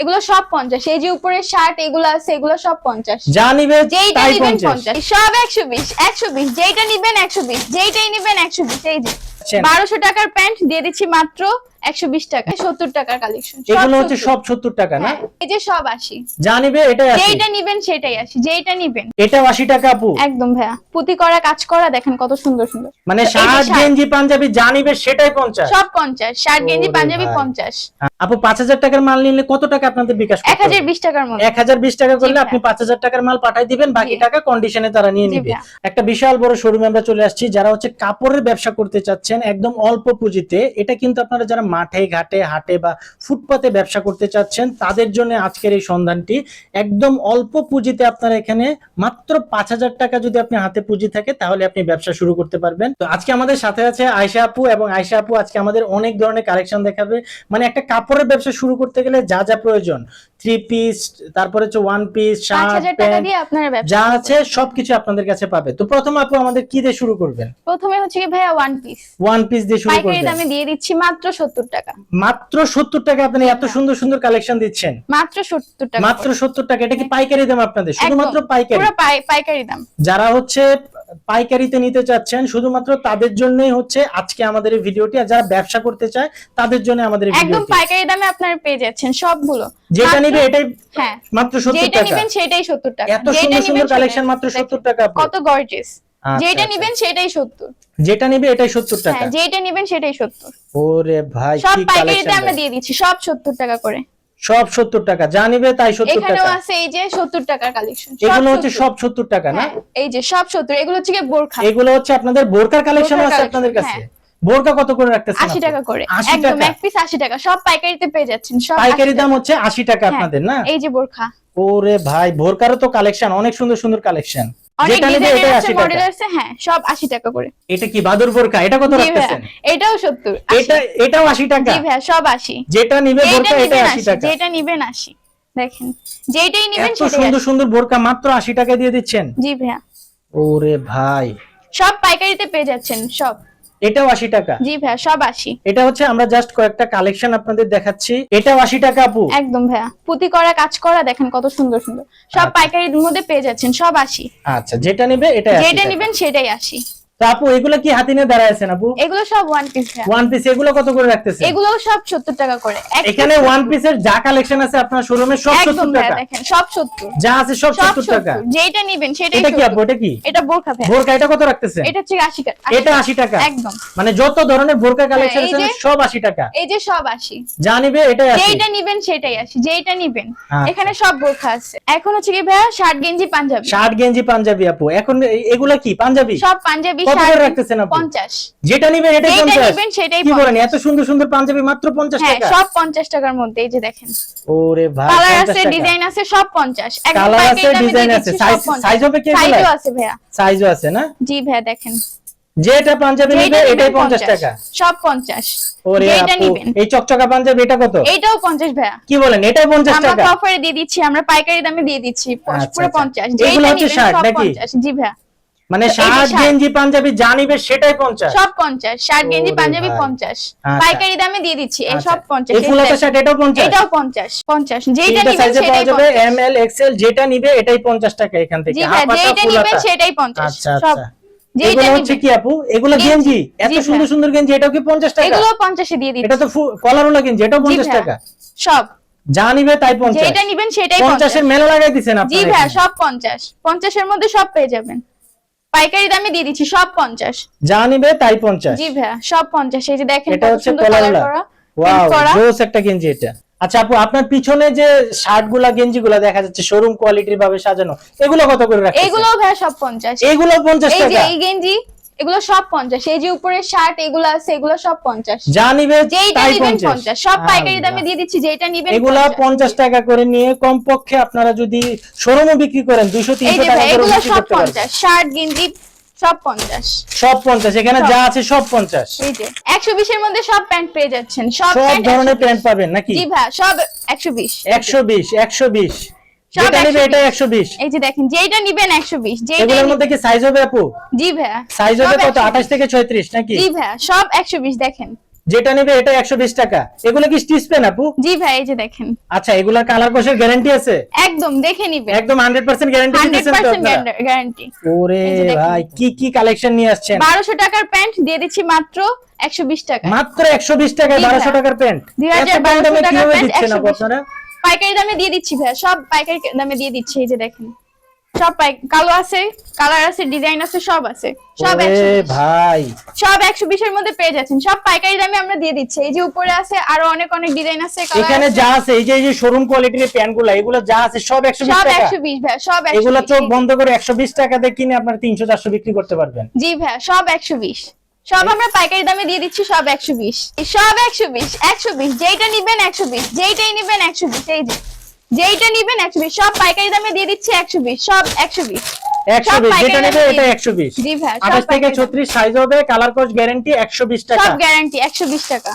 এগুলো সব পঞ্চাশ। এই যে উপরে শার্ট এগুলো আছে এগুলো সব পঞ্চাশ। যা নিবে যেইটা নিবেন পঞ্চাশ। সব একশো বিশ একশো বিশ। যেইটা নিবেন একশো বিশ। যেইটাই নিবেন একশো বিশ। এই যে। বারোশো টাকার প্যান্ট দিয়ে দিচ্ছি মাত্র একশো বিশ টাকা সত্তর টাকার কালেকশন এগুলো হচ্ছে সব সত্তর টাকা না? এই যে সব আশি। যা নিবে এটাই আছে যেইটা নিবেন সেটাই আসি যেইটা নিবেন। এটাও আশি টাকা আপু। একদম ভাইয়া। পুঁতি করা কাজ করা দেখেন কত সুন্দর সুন্দর। মানে শার্ট গেঞ্জি পাঞ্জাবি যা নিবে সেটাই পঞ্চাশ। সব পঞ্চাশ। শার্ট গেঞ্জি পাঞ্জাবি ভাই। পঞ্চাশ। আপু পাঁচ হাজার টাকার মাল নিলে কত টাকা আপনাদের বিকাশ এক হাজার বিশ টাকার মধ্যে। এক হাজার বিশ টাকা করলে আপনি পাঁচ হাজার টাকার মাল পাঠাই দিবেন বাকি টাকা কন্ডিশনে তারা নিয়ে নিবে। একটা বিশাল বড় শোরুমে আমরা চলে আসছি যারা হচ্ছে কাপড়ের ব্যবসা করতে চাচ্ছেন একদম অল্প পুঁজিতে এটা কিন্তু আপনারা যারা মাঠে, ঘাটে, হাটে বা ফুটপাতে ব্যবসা করতে চাচ্ছেন, তাদের জন্য আজকের এই সন্ধানটি। একদম অল্প পুঁজিতে আপনার এখানে মাত্র পাঁচ হাজার টাকা যদি আপনি হাতে পুঁজি থাকে, তাহলে আপনি ব্যবসা শুরু করতে পারবেন। তো আজকে আমাদের সাথে আছে আয়সা আপু এবং আয়সা আপু আজকে আমাদের অনেক ধরনের কালেকশন দেখাবে। মানে একটা কাপড়ের ব্যবসা শুরু করতে গেলে যা যা প্রয়োজন থ্রি পিস তারপরে হচ্ছে ওয়ান পিস শার্ট প্যান্ট যা আছে সবকিছু আপনাদের কাছে পাবে। তো প্রথম আপু আমাদের কি দিয়ে শুরু করবেন? প্রথমে হচ্ছে কি ভাইয়া ওয়ান পিস ওয়ান পিস দিয়ে শুরু করবেন। দামে দিয়ে দিচ্ছি মাত্র সত্তর টাকা। মাত্র সত্তর টাকা আপনি এত সুন্দর সুন্দর কালেকশন দিচ্ছেন? মাত্র সত্তর টাকা। মাত্র সত্তর টাকা। এটা কি পাইকারি দাম আপনাদের? শুধুমাত্র পাইকারি? পুরো পাইকারি দাম। যারা হচ্ছে পাইকারিতে নিতে চাচ্ছেন শুধুমাত্র তাদের জন্যই হচ্ছে আজকে আমাদের এই ভিডিওটি আর যারা ব্যবসা করতে চায় তাদের জন্য আমাদের এই একদম পাইকারি দামে আপনারা পেয়ে যাচ্ছেন সবগুলো। যেটা নিবে এটাই হ্যাঁ মাত্র সত্তর যেটা টাকা। নিবেন সেটাই সত্তর টাকা। এত সুন্দর সুন্দর কালেকশন মাত্র দেখেন, সত্তর টাকা কত গর্জিয়াস আচ্ছা, যেটা আচ্ছা। নিবেন সেটাই সত্তর। যেটা নিবে এটাই সত্তর টাকা। হ্যাঁ যেটা নিবেন সেটাই সত্তর। ওরে ভাই সব পাইকারিতে আমরা দিয়ে দিচ্ছি সব সত্তর টাকা করে। সব সত্তর টাকা। যা নিবে তাই সত্তর এখানেও টাকা। আছে এই যে সত্তর টাকার কালেকশন এগুলো হচ্ছে সব সত্তর টাকা না? এই যে সব সত্তর এগুলো হচ্ছে কি বোরখা। এগুলো হচ্ছে আপনাদের বোরকার কালেকশন আছে আপনাদের কাছে? হ্যাঁ। বোরকা কত করে রাখতেছেন আশি আপনি? টাকা করে। 80 একদম এক পিস আশি টাকা। সব পাইকারিতে পেয়ে যাচ্ছেন সব পাইকারি দাম হচ্ছে আশি টাকা হ্যাঁ, আপনাদের না? এই যে বোরখা। ওরে ভাই বোরকারও তো কালেকশন অনেক সুন্দর সুন্দর কালেকশন অনেক ডিজাইনের আছে মডেল আছে হ্যাঁ সব আশি টাকা করে। এটা কি বাদুর বোরকা এটা কত রাখতেছেন? এটাও সত্তর এটা এটাও আশি টাকা? জি ভাইয়া সব আশি। যেটা নিবে বোরকা এটা নিবেন আশি আশি টাকা। যেটা নিবেন আশি। দেখেন যেটাই নিবেন সেটাই সুন্দর সুন্দর বোরকা মাত্র আশি টাকা দিয়ে দিচ্ছেন? জি ভাইয়া। ওরে ভাই। সব পাইকারিতে পেয়ে যাচ্ছেন সব। এটাও আশি টাকা। জি ভাইয়া সব আশি। এটা হচ্ছে আমরা জাস্ট কয়েকটা কালেকশন আপনাদের দেখাচ্ছি। এটাও আশি টাকা আপু। একদম ভাইয়া। পুঁতি করা কাজ করা দেখেন কত সুন্দর সুন্দর। সব আচ্ছা। পাইকারির মধ্যে পেয়ে যাচ্ছেন সব আশি। আচ্ছা যেটা নেবে এটা যেটা নেবেন সেটাই আশি। তো আপু এগুলো কি হাতে নিয়ে দাঁড়ায় আছেন আপু? এগুলো সব ওয়ান পিস ওয়ান পিস এগুলো কত করে রাখতেছে এগুলো সব সত্তর টাকা করে। এখানে ওয়ান পিসের যা কালেকশন আছে আপনার শোরুমে সব একদম সত্তর ভাইয়া টাকা। দেখেন সব সত্তর। যা আছে সব সব সত্তর টাকা। যেটা নিবেন সেটাই এটা কি আপু এটা কি? এটা ভাইয়া। বোরকা এটা কত রাখতেছে এটা হচ্ছে আশি টাকা এটা আশি টাকা। একদম। মানে যত ধরনের বোরকা কালেকশন হ্যাঁ, আছে সব আশি টাকা। এই যে সব আশি। যা নিবে এটাই যেটা নিবেন সেটাই আসি যেটা নিবেন আচ্ছা। এখানে সব বোরখা আছে। এখন হচ্ছে কি ভাইয়া শার্ট গেঞ্জি পাঞ্জাবি। শার্ট গেঞ্জি পাঞ্জাবি আপু। এখন এগুলা কি পাঞ্জাবি? সব পাঞ্জাবি কত করে রাখতেছেন আপু? পঞ্চাশ। যেটা নিবে এটাই যেটা পঞ্চাশ। সেটাই কি বলেন এত সুন্দর সুন্দর পাঞ্জাবি মাত্র পঞ্চাশ হ্যাঁ সব পঞ্চাশ টাকার মধ্যে এই যে দেখেন। ওরে ভাই কালার আছে ডিজাইন আছে সব পঞ্চাশ। Colour আছে, design আছে, size- size হবে কি সাইজও আছে ভাইয়া। সাইজও আছে না? জি ভাইয়া দেখেন। যেটা পাঞ্জাবি নিবে এটাই নিবেন পঞ্চাশ 50 টাকা। সব ওরে আপু এই চকচকা পাঞ্জাবি এটা কত? এইটাও পঞ্চাশ ভাইয়া। কি বলেন এটাই পঞ্চাশ আমরা টাকা? তো অফারে দিয়ে দিচ্ছি আমরা পাইকারি দামে দিয়ে দিচ্ছি আচ্ছা, পুরো আচ্ছা। যেটা সব? পঞ্চাশ। জি ভাইয়া। মানে শার্ট শার্ট। গেঞ্জি পাঞ্জাবি যা নিবে সেটাই পঞ্চাশ। সব পঞ্চাশ। শার্ট গেঞ্জি পাঞ্জাবি ভাই। পঞ্চাশ। আচ্ছা। পাইকারি দামে দিয়ে দিচ্ছি এই আচ্ছা। সব এই ফুলাতা শার্ট এটাও পঞ্চাশ? এটাও পঞ্চাশ পঞ্চাশ। যেটা তিনটা নিবেন পাওয়া সেটাই পঞ্চাশ। এম এল যেটা নিবে এটাই পঞ্চাশ টাকা এখান থেকে। যেটা ফুল সেটাই আচ্ছা আচ্ছা। যেটা হচ্ছে কি আপু? এগুলো গেঞ্জি। এত সুন্দর। সুন্দর গেঞ্জি এটাও কি পঞ্চাশ টাকা? এগুলো পঞ্চাশে দিয়ে এটা তো কলারওয়ালা গেঞ্জি এটাও। টাকা। সব। যা নিবে তাই যেটা নিবেন সেটাই মেলা লাগাই জি। সব পঞ্চাশ। পঞ্চাশের মধ্যে সব পেয়ে যাবেন। পাইকারি দামে দিয়ে দিচ্ছি সব পঞ্চাশ। যা নিবে তাই পঞ্চাশ। জি ভাইয়া সব পঞ্চাশ। এই যে দেখেন এটা হচ্ছে কালার করা ওয়াও জোস একটা গেঞ্জি এটা। আচ্ছা আপু আপনার পিছনে যে শার্টগুলা গেঞ্জি গুলা দেখা যাচ্ছে শোরুম কোয়ালিটির ভাবে সাজানো এগুলো কত করে রাখছেন এগুলো ভাইয়া সব পঞ্চাশ। এগুলো পঞ্চাশ এই যে এই গেঞ্জি এগুলো সব 50 এই যে উপরে শার্ট এগুলো আছে এগুলো সব 50 যা নিবেন যেটা নিবেন 50 সব পাইকারি দামে আচ্ছা। দিয়ে দিচ্ছি যেটা নিবেন এগুলো 50 টাকা করে নিয়ে কমপক্ষে আপনারা যদি শোরুমে বিক্রি করেন দুশো 300 টাকা করে এগুলো সব 50 শার্ট গেঞ্জি সব 50 সব 50 এখানে যা আছে সব 50 এই যে 120 এর মধ্যে সব প্যান্ট পেয়ে যাচ্ছেন। সব ধরনের প্যান্ট পাবেন নাকি? জি ভাই সব 120 120 120 যেটা নিবে 120 এটা একশো বিশ। এই যে দেখেন যেটা নিবেন একশো বিশ যেটা এগুলোর মধ্যে কি সাইজ হবে আপু? জি ভাইয়া। সাইজ হবে কত? 120 আঠাশ থেকে নাকি? জি ভাইয়া সব দেখেন। যেটা নেবে এটা টাকা। এগুলো কি স্টিচ পেন আপু? জি ভাই এই যে দেখেন। আচ্ছা এগুলার কালার গ্যারান্টি আছে? একদম দেখে নিবেন। একদম গ্যারান্টি তো? গ্যারান্টি ওরে। ভাই কি কি কালেকশন নিয়ে আসছেন? টাকার প্যান্ট দিয়ে দিচ্ছি মাত্র একশো বিশ টাকা। মাত্র একশো বিশ টাকায় জি বারোশো ভাই। টাকার প্যান্ট টাকার প্যান্ট 120 পাইকারি দামে দিয়ে দিচ্ছি ভাই সব পাইকারি দামে দিয়ে দিচ্ছি এই যে দেখেন। সব পাই কালো আছে কালার আছে ডিজাইন আছে সব আছে। সব ভাই। সব একশো বিশের মধ্যে পেয়ে যাচ্ছেন। সব পাইকারি দামে আমরা দিয়ে দিচ্ছি। এই যে উপরে আছে আরও অনেক অনেক ডিজাইন আছে এখানে যা আছে এই যে এই যে শোরুম কোয়ালিটির প্যান্টগুলা এগুলো যা আছে সব একশো বিশ সব টাকা। একশো বিশ ভাই সব এগুলো চোখ বন্ধ করে একশো বিশ টাকাতে কিনে আপনার তিনশো চারশো বিক্রি করতে পারবেন। জি ভাই সব একশো বিশ। সব আমরা পাইকারি দামে দিয়ে দিচ্ছি সব একশো বিশ। সব একশো বিশ একশো বিশ যেইটা নিবেন একশো বিশ যেইটাই নিবেন একশো বিশ এই যে। যেইটা নিবেন একশো বিশ সব পাইকারি দামে দিয়ে দিচ্ছি একশো বিশ সব একশো বিশ। একশো সব বিশ যেটা দামে নেবে এটা একশো বিশ। জি ভাই সব আঠাশ থেকে ছত্রিশ সাইজ হবে কালার কোচ গ্যারান্টি একশো বিশ টাকা। সব গ্যারান্টি একশো বিশ টাকা।